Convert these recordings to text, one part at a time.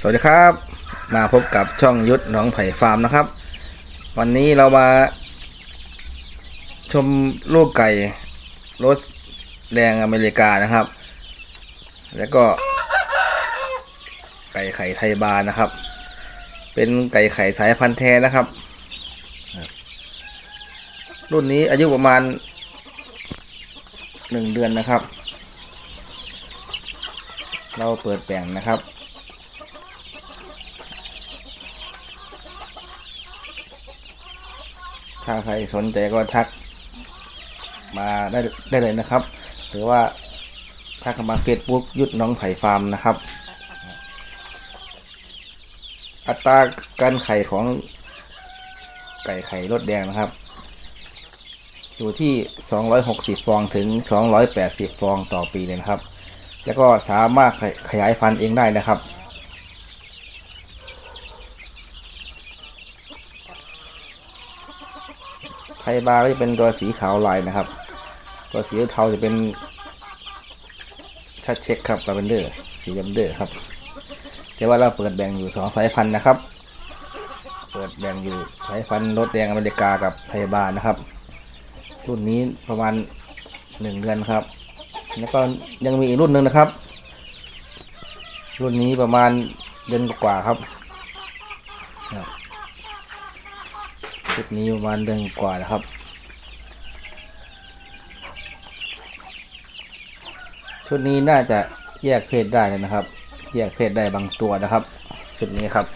สวัสดีครับ มาพบกับช่องยุทธหนองไผ่ฟาร์มนะครับ วันนี้เรามา ชมลูกไก่รสแดงอเมริกานะครับ แล้วก็ ไก่ไข่ไทยบานนะครับ เป็นไก่ไข่สายพันธุ์แท้นะครับ รุ่นนี้อายุประมาณหนึ่งเดือนนะครับ เราเปิดแปลงนะครับ ถ้าใครสนใจก็ทักมาได้ได้เลยนะครับ หรือว่าทักเข้ามาเฟซบุ๊กยุดน้องไผ่ฟาร์มนะครับ อัตราการไข่ของไก่ไข่รดแดงนะครับ อยู่ที่ 260 ฟองถึง 280 ฟองต่อปีเลยนะครับ แล้วก็สามารถขยายพันธุ์เองได้นะครับ ไท ยบาร์ก็จะเป็นตัวสีขาวลายนะครับ ตัวสีเทาจะเป็นชัดเช็คครับลาเวนเดอร์สีลาเวนเดอร์ครับแต่ว่าเราเปิดแบ่งอยู่สองสายพันธุ์นะครับ เปิดแบ่งอยู่สายพันธุ์รถแดงอเมริกากับไทยบาร์นะครับ รุ่นนี้ประมาณหนึ่งเดือนครับ แล้วก็ยังมีอีกรุ่นหนึ่งนะครับ รุ่นนี้ประมาณเดือนกว่าครับครับ ชุดนี้ประมาณเดือนกว่านะครับ ชุดนี้น่าจะแยกเพศได้เลยนะครับ แยกเพศได้บางตัวนะครับ ชุดนี้ครับ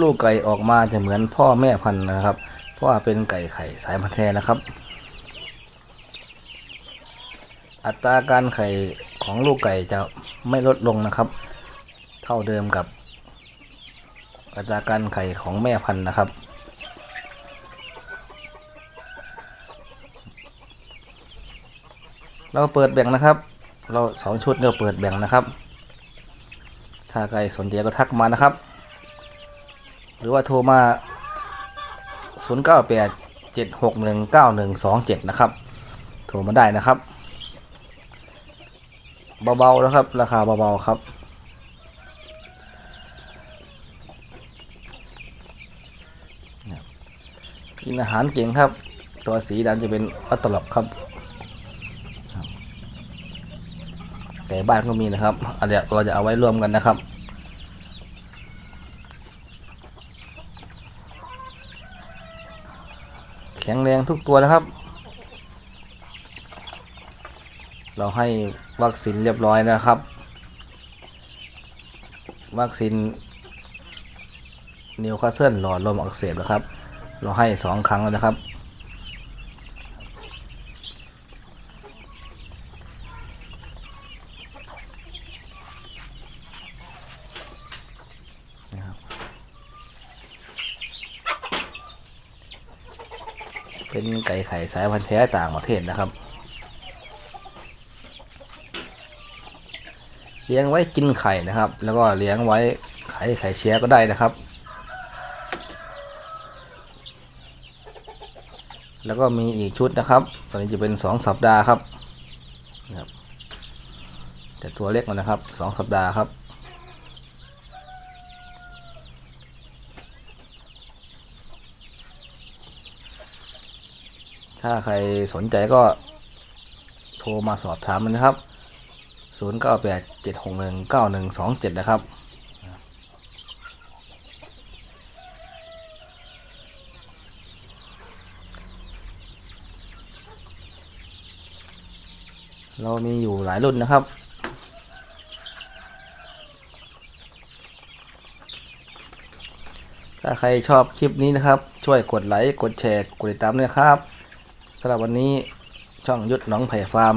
ลูกไก่ออกมาจะเหมือนพ่อแม่พันธุ์นะครับ เพราะว่าเป็นไก่ไข่สายพันธุ์แท้นะครับ อัตราการไข่ ของลูกไก่จะไม่ลดลงนะครับ เท่าเดิมกับอัตราการไข่ของแม่พันธุ์นะครับ เราเปิดแบ่งนะครับ เราสองชุดเราเปิดแบ่งนะครับ ถ้าใครสนใจก็ทักมานะครับ หรือว่าโทรมา 098 761 9127 นะครับ โทรมาได้นะครับ เบาๆนะครับ ราคาเบาๆครับ กินอาหารเก่งครับ ตัวสีดำจะเป็นอัตลับครับไก่บ้านก็มีนะครับอันเดี๋ยวเราจะเอาไว้รวมกันนะครับแข็งแรงทุกตัวนะครับ เราให้วัคซีนเรียบร้อยนะครับ วัคซีนนิวคาสเซิลหลอดลมอักเสบนะครับ เราให้สองครั้งแล้วนะครับ เป็นไก่ไข่สายพันธุ์แท้ต่างประเทศนะครับ เลี้ยงไว้กินไข่นะครับ แล้วก็เลี้ยงไว้ไข่ไข่เชียก็ได้นะครับ แล้วก็มีอีกชุดนะครับ ตอนนี้จะเป็น 2 สัปดาห์ครับนะครับ แต่ตัวเล็กนนะครับ 2 สัปดาห์ครับถ้าใครสนใจก็โทรมาสอบถามมันนะครับ 0 9 8 7 6 1 9 1 2 7นะครับเรามีอยู่หลายรุ่นนะครับ ถ้าใครชอบคลิปนี้นะครับ ช่วยกดไลค์ กดแชร์ กดติดตามด้วยนะครับสำหรับวันนี้ช่องยุทธหน้องไผ่ฟาร์ม